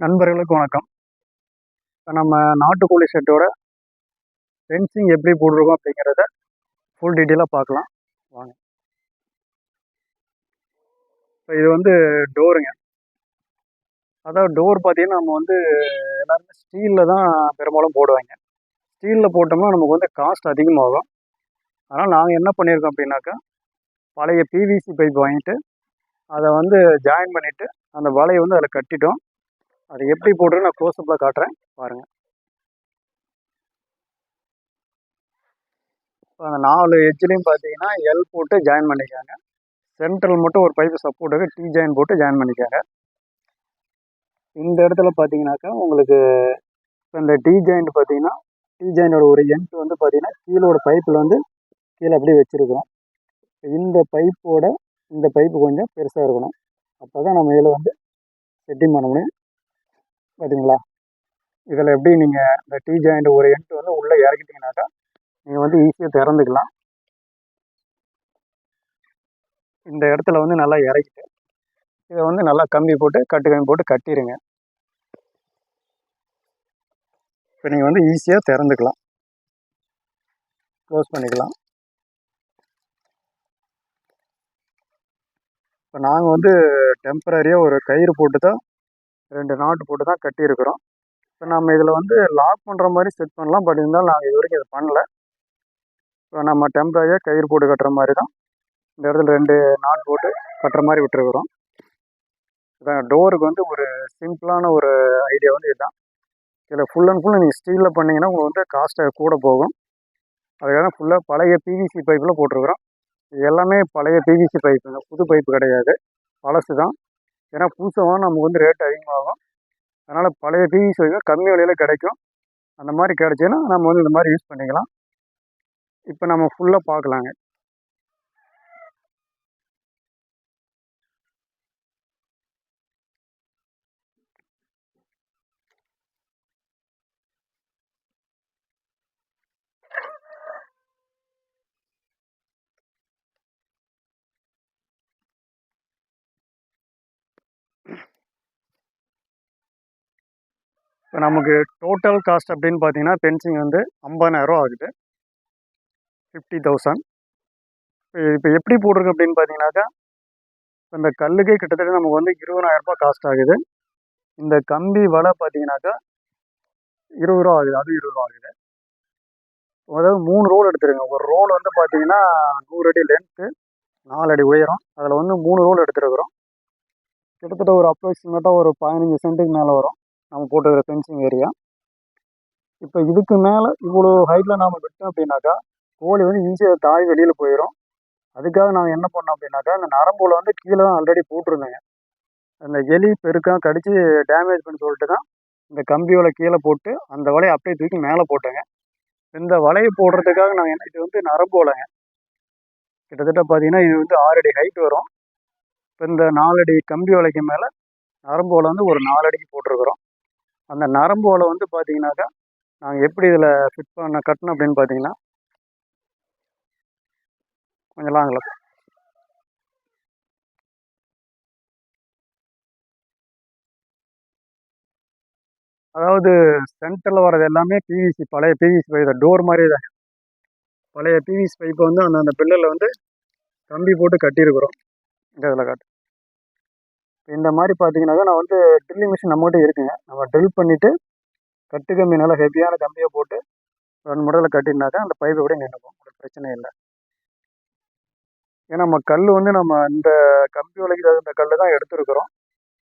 நண்பர்களுக்கு வணக்கம். இப்போ நம்ம நாட்டுக்கோழி செட்டோட ஃபென்சிங் எப்படி போட்டிருக்கோம் அப்படிங்கிறத ஃபுல் டீட்டெயிலாக பார்க்கலாம். வாங்க. இப்போ இது வந்து டோருங்க அதாவது டோர் பார்த்தீங்கன்னா நம்ம வந்து எல்லாருமே ஸ்டீலில் தான் பெரும்பாலும் போடுவாங்க. ஸ்டீலில் போட்டோம்னா நமக்கு வந்து காஸ்ட் அதிகமாகும். அதனால் நாங்கள் என்ன பண்ணியிருக்கோம் அப்படின்னாக்கா பழைய பிவிசி பைப் வாங்கிட்டு அதை வந்து ஜாயின் பண்ணிவிட்டு அந்த வலையை வந்து அதில் கட்டிட்டோம். அது எப்படி போடுறது நான் க்ளோஸ்அப்பில் காட்டுறேன். பாருங்கள் இப்போ அந்த நாலு எட்ஜ்லேயும் பார்த்தீங்கன்னா எல் போட்டு ஜாயின் பண்ணிக்காங்க. சென்ட்ரல் மட்டும் ஒரு பைப்பு சப்போர்ட்டுக்கு டி ஜாயின் போட்டு ஜாயின் பண்ணிக்காங்க. இந்த இடத்துல பார்த்தீங்கன்னாக்கா உங்களுக்கு இப்போ இந்த டி ஜாயிண்ட் பார்த்தீங்கன்னா டி ஜாயிண்டோட ஒரு எண்ட் வந்து பார்த்தீங்கன்னா கீழோட பைப்பில் வந்து கீழே அப்படியே வச்சுருக்கிறோம் இந்த பைப்போட இந்த பைப்பு கொஞ்சம் பெருசாக இருக்கணும். அப்போ தான் நம்ம இதில் வந்து செட்டிங் பண்ண முடியும். பார்த்தீங்களா இதில் எப்படி நீங்கள் இந்த டீ ஜாயிண்ட் ஒரு எண்ட் வந்து உள்ளே இறக்கிட்டீங்கனாக்கா நீங்கள் வந்து ஈஸியாக திறந்துக்கலாம். இந்த இடத்துல வந்து நல்லா இறக்கிட்டு இதை வந்து நல்லா கம்பி போட்டு கட்டு கம்பி போட்டு கட்டிடுங்க இப்போ நீங்கள் வந்து ஈஸியாக திறந்துக்கலாம். க்ளோஸ் பண்ணிக்கலாம். இப்போ நாங்கள் வந்து டெம்பரரியாக ஒரு கயிறு போட்டு தான் ரெண்டு நாட்டு போட்டு தான் கட்டியிருக்கிறோம். இப்போ நம்ம இதில் வந்து லாக் பண்ணுற மாதிரி செட் பண்ணலாம். பட் இருந்தாலும் நாங்கள் இது வரைக்கும் இதை பண்ணல. இப்போ நம்ம டெம்பரரியாக கயிறு போட்டு கட்டுற மாதிரி தான் இந்த இடத்துல ரெண்டு நாட் போட்டு கட்டுற மாதிரி விட்டுருக்குறோம். இதான் டோருக்கு வந்து ஒரு சிம்பிளான ஒரு ஐடியா வந்து இதுதான். இதில் ஃபுல் அண்ட் ஃபுல் நீங்கள் ஸ்டீலில் பண்ணிங்கன்னா உங்களுக்கு வந்து காஸ்ட்டு கூட போகும். அதுக்காக ஃபுல்லாக பழைய பிவிசி பைப்பில் போட்டிருக்கிறோம். இது எல்லாமே பழைய பிவிசி பைப்புங்க புது பைப்பு கிடையாது. பழசு தான் ஏன்னா புதுசாக நமக்கு வந்து ரேட் அதிகமாகும். அதனால் பழைய பிவிசி வைக்கும் கம்மி விலையில் கிடைக்கும். அந்த மாதிரி கிடச்சின்னா நம்ம வந்து இந்த மாதிரி யூஸ் பண்ணிக்கலாம். இப்போ நம்ம ஃபுல்லாக பார்க்கலாங்க. இப்போ நமக்கு டோட்டல் காஸ்ட் அப்படின்னு பார்த்தீங்கன்னா பென்சிங் வந்து ஐம்பதாயிரரூவா ஆகுது. ஃபிஃப்டி தௌசண்ட் இப்போ எப்படி போட்டிருக்கு அப்படின்னு பார்த்தீங்கன்னாக்கா இந்த கல்லுக்கே கிட்டத்தட்ட நமக்கு வந்து இருபதாயிரரூபா காஸ்ட் ஆகுது. இந்த கம்பி வலை பார்த்தீங்கன்னாக்கா இருபது ரூபா ஆகுது. அது இருபது ரூபா ஆகுது. அதாவது மூணு ரோல் எடுத்துருங்க. ஒரு ரோல் வந்து பார்த்தீங்கன்னா நூறு அடி லென்த்து நாலு அடி உயரம். அதில் வந்து மூணு ரோல் எடுத்துருக்குறோம். கிட்டத்தட்ட ஒரு அப்ராக்சிமேட்டாக ஒரு பதினஞ்சு சென்ட்டுக்கு மேலே வரும். நம்ம போட்டுக்கிற ஃபென்சிங் ஏரியா இப்போ இதுக்கு மேலே இவ்வளோ ஹைட்டில் நாம் விட்டோம் அப்படின்னாக்கா கோழி வந்து ஈஸியாக தாய் வெளியில் போயிடும் அதுக்காக நாம் என்ன பண்ணோம் அப்படின்னாக்கா அந்த நரம்புல வந்து கீழே தான் ஆல்ரெடி போட்டிருந்தேங்க. அந்த எலி பெருக்கம் கடித்து டேமேஜ் பண்ணி சொல்லிட்டு தான் இந்த கம்பியோட கீழே போட்டு அந்த வலையை அப்படியே தூக்கி மேலே போட்டேங்க. இந்த வலையை போடுறதுக்காக நாங்கள் என்ன இது வந்து நரம்பு வலைங்க. கிட்டத்தட்ட பார்த்தீங்கன்னா இது வந்து ஆறு அடி ஹைட் வரும். இப்போ இந்த நாலடி கம்பி வலைக்கு மேலே நரம்பு வலை வந்து ஒரு நாலு அடிக்கு போட்டிருக்கிறோம். அந்த நரம்பு வந்து பார்த்தீங்கன்னாக்கா நாங்கள் எப்படி இதில் ஃபிட் பண்ண கட்டணும் அப்படின்னு பார்த்தீங்கன்னா கொஞ்சம் லாங்கில் அதாவது சென்டரில் வர்றது எல்லாமே பிவிசி பழைய பிவிசி பைப் டோர் மாதிரி தான். பழைய பிவிசி பைப்பை வந்து அந்த அந்த பில்லரில் வந்து கம்பி போட்டு கட்டியிருக்கிறோம். இந்த இதில் காட்டு. இந்த மாதிரி பார்த்தீங்கன்னாக்கா நான் வந்து ட்ரில்லிங் மிஷின் நம்மகிட்ட இருக்குங்க. நம்ம ட்ரில் பண்ணிவிட்டு கட்டு கம்பி நல்லா ஹெவியான கம்பியை போட்டு ரெண்டு முடலில் கட்டினாக்கா அந்த பைப்பை கூட நின்றுக்கும். ஒரு பிரச்சனை இல்லை. ஏன்னா நம்ம கல் வந்து நம்ம இந்த கம்பி உலைக்கு தகுந்த கல் தான் எடுத்துருக்குறோம்.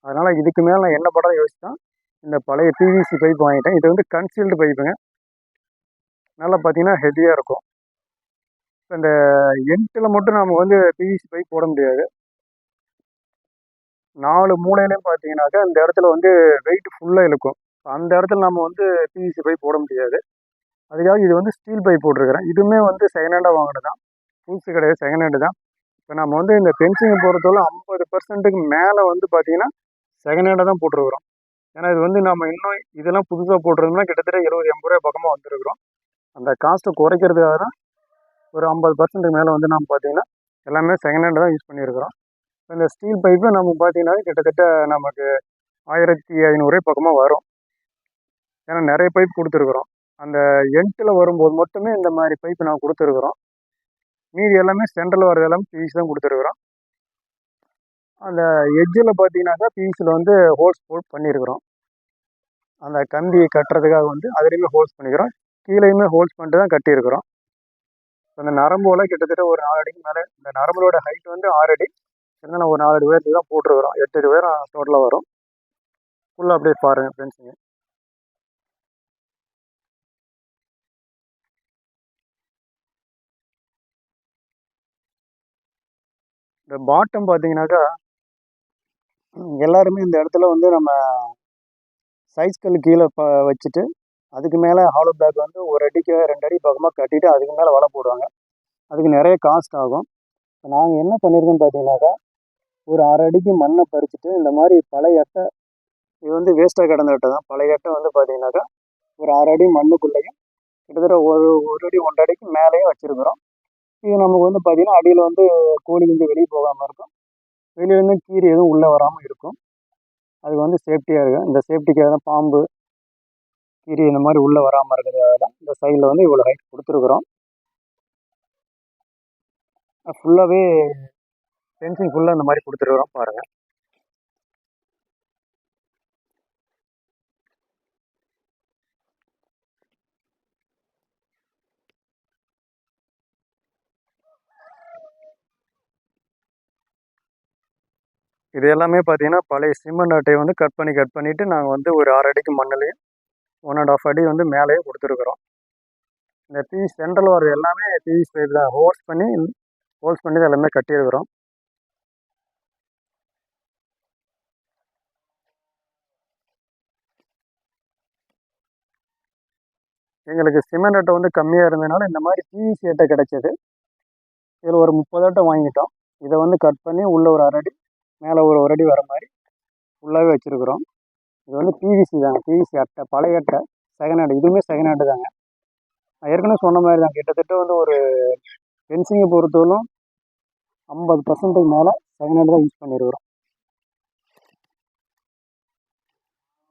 அதனால் இதுக்கு மேலே நான் என்ன படம் யோசித்தான் இந்த பழைய பிவிசி பைப் வாங்கிட்டேன். இது வந்து கன்சீல்டு பைப்புங்க நல்லா பார்த்தீங்கன்னா ஹெவியாக இருக்கும். இந்த எண்டில் மட்டும் நம்ம வந்து பிவிசி பைப் போட முடியாது. நாலு மூலையிலையும் பார்த்தீங்கன்னாக்கா இந்த இடத்துல வந்து வெயிட் ஃபுல்லாக இழுக்கும். அந்த இடத்துல நம்ம வந்து பிவிசி பைப் போட முடியாது. அதுக்காக இது வந்து ஸ்டீல் பைப் போட்டிருக்கிறேன். இதுவுமே வந்து செகண்ட் ஹேண்டாக வாங்கினது தான் புதுசு கிடையாது செகண்ட் ஹேண்டு தான். இப்போ நம்ம வந்து இந்த பென்சிங்கை பொறுத்தவரை ஐம்பது பர்சன்ட்டுக்கு மேலே வந்து பார்த்தீங்கன்னா செகண்ட் ஹேண்டாக தான் போட்டிருக்கிறோம். ஏன்னா இது வந்து நம்ம இன்னும் இதெல்லாம் புதுசாக போட்டிருந்தோம்னா கிட்டத்தட்ட இருபது எண்பது ரூபாய் பக்கமாக வந்துருக்குறோம். அந்த காஸ்ட்டை குறைக்கிறதுக்காக தான் ஒரு ஐம்பது பர்சன்ட்டுக்கு மேலே வந்து நம்ம பார்த்தீங்கன்னா எல்லாமே செகண்ட் ஹேண்டு தான் யூஸ் பண்ணியிருக்கிறோம். இந்த ஸ்டீல் பைப்பு நம்ம பார்த்தீங்கன்னா கிட்டத்தட்ட நமக்கு ஆயிரத்தி ஐநூறு பக்கமாக வரும். ஏன்னா நிறைய பைப் கொடுத்துருக்குறோம். அந்த எண்ட்டில் வரும்போது மட்டுமே இந்த மாதிரி பைப் நான் கொடுத்துருக்குறோம். மீதி எல்லாமே சென்ட்ரல் வர்றது எல்லாமே பிவிசி தான் கொடுத்துருக்குறோம். அந்த எட்ஜில் பார்த்தீங்கன்னாக்கா பிவிசியில் வந்து ஹோல்ஸ் போட் பண்ணியிருக்கிறோம் அந்த கம்பி கட்டுறதுக்காக வந்து அதுலேயுமே ஹோல்ஸ் பண்ணிக்கிறோம். கீழேயுமே ஹோல்ஸ் பண்ணிட்டு தான் கட்டியிருக்கிறோம். அந்த நரம்போல கிட்டத்தட்ட ஒரு நாலு அடிக்கு மேலே இந்த நரம்போட ஹைட் வந்து ஆறு அடி. இருந்தாலும் ஒரு நாலு அடி உயரத்துக்கு தான் போட்டிருக்கிறோம் எட்டு அடி உயரம் டோட்டலாக வரும். ஃபுல்லாக அப்படியே பாருங்கள் ஃப்ரெண்ட்ஸுங்க இந்த பாட்டம் பார்த்தீங்கன்னாக்கா எல்லாருமே இந்த இடத்துல வந்து நம்ம சைஸ் கல் கீழே ப வச்சுட்டு அதுக்கு மேலே ஹாலோ பேக் வந்து ஒரு அடிக்கு ரெண்டு அடி பக்கமாக கட்டிட்டு அதுக்கு மேலே வலை போடுவாங்க. அதுக்கு நிறைய காஸ்ட் ஆகும். நாங்கள் என்ன பண்ணியிருக்கோம் பார்த்தீங்கன்னாக்கா ஒரு அரை அடிக்கு மண்ணை பறிச்சுட்டு இந்த மாதிரி பழைய அட்டை இது வந்து வேஸ்ட்டாக கிடந்த அட்டை தான். பழைய அட்டை வந்து பார்த்தீங்கன்னாக்கா ஒரு அரை அடி மண்ணுக்குள்ளேயும் கிட்டத்தட்ட ஒரு ஒரு அடி ஒன்றரை அடிக்கு மேலேயும் வச்சுருக்குறோம். இது நமக்கு வந்து பார்த்தீங்கன்னா அடியில் வந்து கோழி வந்து வெளியே போகாமல் இருக்கும். வெளியிலேருந்து கீரை எதுவும் உள்ளே வராமல் இருக்கும். அதுக்கு வந்து சேஃப்டியாக இருக்கும் இந்த சேஃப்டிக்காக தான் பாம்பு கீரி இந்த மாதிரி உள்ளே வராமல் இருக்கிறதுக்காக தான் இந்த சைடில் வந்து இவ்வளோ ஹைட் கொடுத்துருக்குறோம். ஃபுல்லாகவே ஃபென்சிங் ஃபுல்லாக இந்த மாதிரி கொடுத்துருக்குறோம் பாருங்கள் இது எல்லாமே பார்த்தீங்கன்னா பழைய சிமெண்ட் அட்டையை வந்து கட் பண்ணி கட் பண்ணிவிட்டு நாங்கள் வந்து ஒரு ஆறு அடிக்கு மண்ணிலையும் ஒன் அண்ட் ஆஃப் அடி வந்து மேலேயும் கொடுத்துருக்குறோம். இந்த பீஸ் சென்ட்ரல் வர்றது எல்லாமே பீஸ் பைப் தான் ஹோல்ஸ் பண்ணி ஹோல்ஸ் பண்ணி தான் எல்லாமே கட்டியிருக்கிறோம். எங்களுக்கு சிமெண்ட் அட்டை வந்து கம்மியாக இருந்ததுனால இந்த மாதிரி பிவிசி அட்டை கிடச்சிது. இதில் ஒரு முப்பது அட்டை வாங்கிட்டோம். இதை வந்து கட் பண்ணி உள்ளே ஒரு அரடி மேலே ஒரு ஒரு அடி வர மாதிரி ஃபுல்லாகவே வச்சுருக்குறோம். இது வந்து பிவிசி தாங்க பிவிசி அட்டை பழைய அட்டை செகண்ட் ஹேண்டு இதுவுமே செகண்ட் ஹேண்டு தாங்க. நான் ஏற்கனவே சொன்ன மாதிரி தான் கிட்டத்தட்ட வந்து ஒரு ஃபென்சிங்கை பொறுத்தவரைக்கும் ஐம்பது பர்சன்ட்டுக்கு மேலே செகண்ட் ஹேண்டு தான் யூஸ் பண்ணியிருக்கிறோம்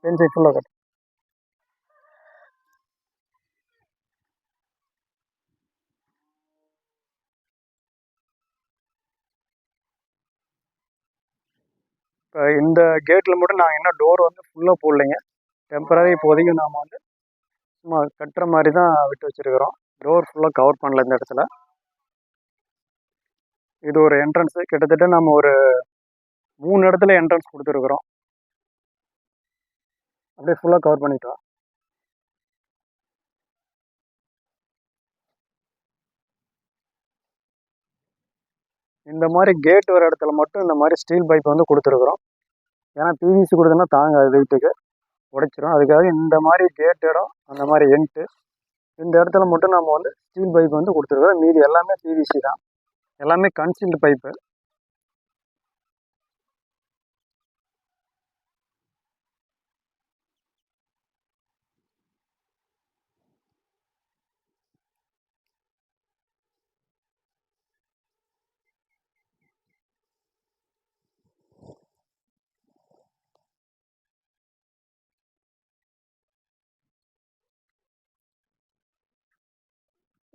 ஃபென்சிங் ஃபுல்லாக கட் இப்போ இந்த கேட்டில் மட்டும் நாங்கள் இன்னும் டோர் வந்து ஃபுல்லாக போடலைங்க. டெம்பரரி இப்போதைக்கு நாம் வந்து சும்மா கட்டுற மாதிரி தான் விட்டு வச்சுருக்கிறோம். டோர் ஃபுல்லாக கவர் பண்ணல இந்த இடத்துல. இது ஒரு என்ட்ரன்ஸு கிட்டத்தட்ட நம்ம ஒரு மூணு இடத்துல என்ட்ரன்ஸ் கொடுத்துருக்குறோம். அப்படியே ஃபுல்லாக கவர் பண்ணிட்டோம். இந்த மாதிரி கேட் வர இடத்துல மட்டும் இந்த மாதிரி ஸ்டீல் பைப் வந்து கொடுத்துருக்குறோம். ஏன்னா பிவிசி கொடுத்தோன்னா தாங்காது வெயிட்டுக்கு உடைச்சிரும். அதுக்காக இந்த மாதிரி கேட் இடம் அந்த மாதிரி எண்ட்டு இந்த இடத்துல மட்டும் நம்ம வந்து ஸ்டீல் பைப் வந்து கொடுத்துருக்குறோம். மீதி எல்லாமே பிவிசி தான். எல்லாமே கன்சீல்டு பைப்பு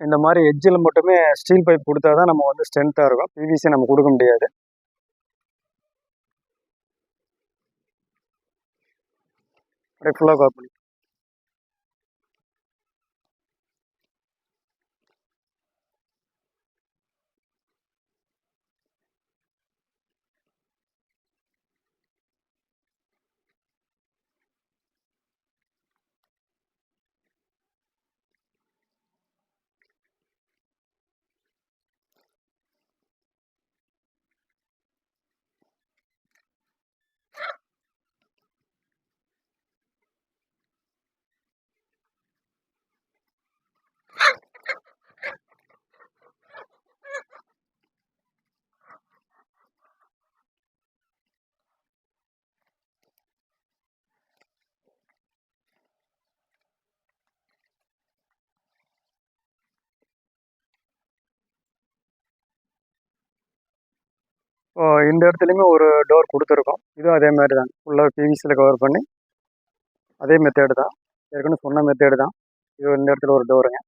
இந்த மாதிரி எட்ஜில் மட்டுமே ஸ்டீல் பைப் கொடுத்தா தான் நம்ம வந்து ஸ்ட்ரென்த்தாக இருக்கும். பிவிசி நம்ம கொடுக்க முடியாது. அப்படியே ஃபுல்லாக கவர் இந்த இடத்துலையுமே ஒரு டோர் கொடுத்துருக்கோம். இதுவும் அதே மாதிரி தான் ஃபுல்லாக பிவிசியில் கவர் பண்ணி அதே மெத்தேடு தான். ஏற்கனவே சொன்ன மெத்தேடு தான். இது இந்த இடத்துல ஒரு டோருங்க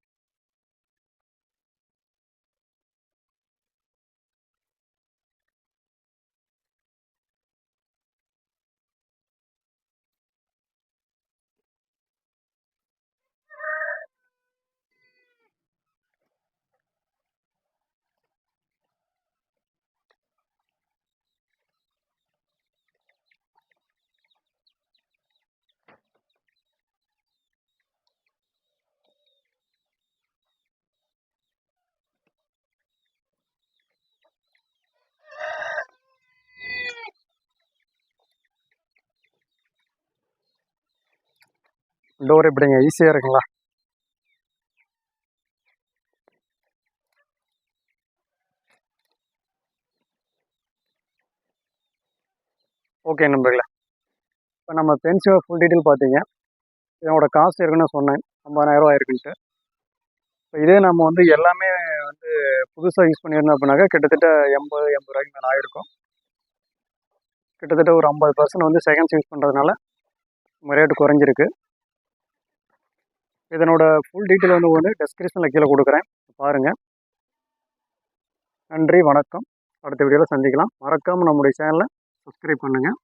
டோர் எப்படிங்க? ஈஸியாக இருக்குங்களா? ஓகே நண்பர்களே. இப்போ நம்ம பென்சிலோட ஃபுல் டீட்டெயில் பார்த்தீங்க இதனோட காஸ்ட் இருக்குன்னு சொன்னேன். ஐம்பதாயிரரூவா இருக்குன்ட்டு. இப்போ இதே நம்ம வந்து எல்லாமே வந்து புதுசாக யூஸ் பண்ணியிருந்தோம் அப்படின்னாக்கா கிட்டத்தட்ட எண்பது எண்பது ரூபாய்க்கு மேலே ஆகிருக்கும் கிட்டத்தட்ட ஒரு ஐம்பது பர்சன்ட் வந்து செகண்ட்ஸ் யூஸ் பண்ணுறதுனால நம்ம ரேட்டு குறைஞ்சிருக்கு. இதனோட ஃபுல் டீட்டெயில் வந்து வந்து டெஸ்கிரிப்ஷனில் கீழே கொடுக்குறேன். பாருங்கள் நன்றி வணக்கம். அடுத்த வீடியோவில் சந்திக்கலாம். மறக்காமல் நம்முடைய சேனலை சப்ஸ்கிரைப் பண்ணுங்கள்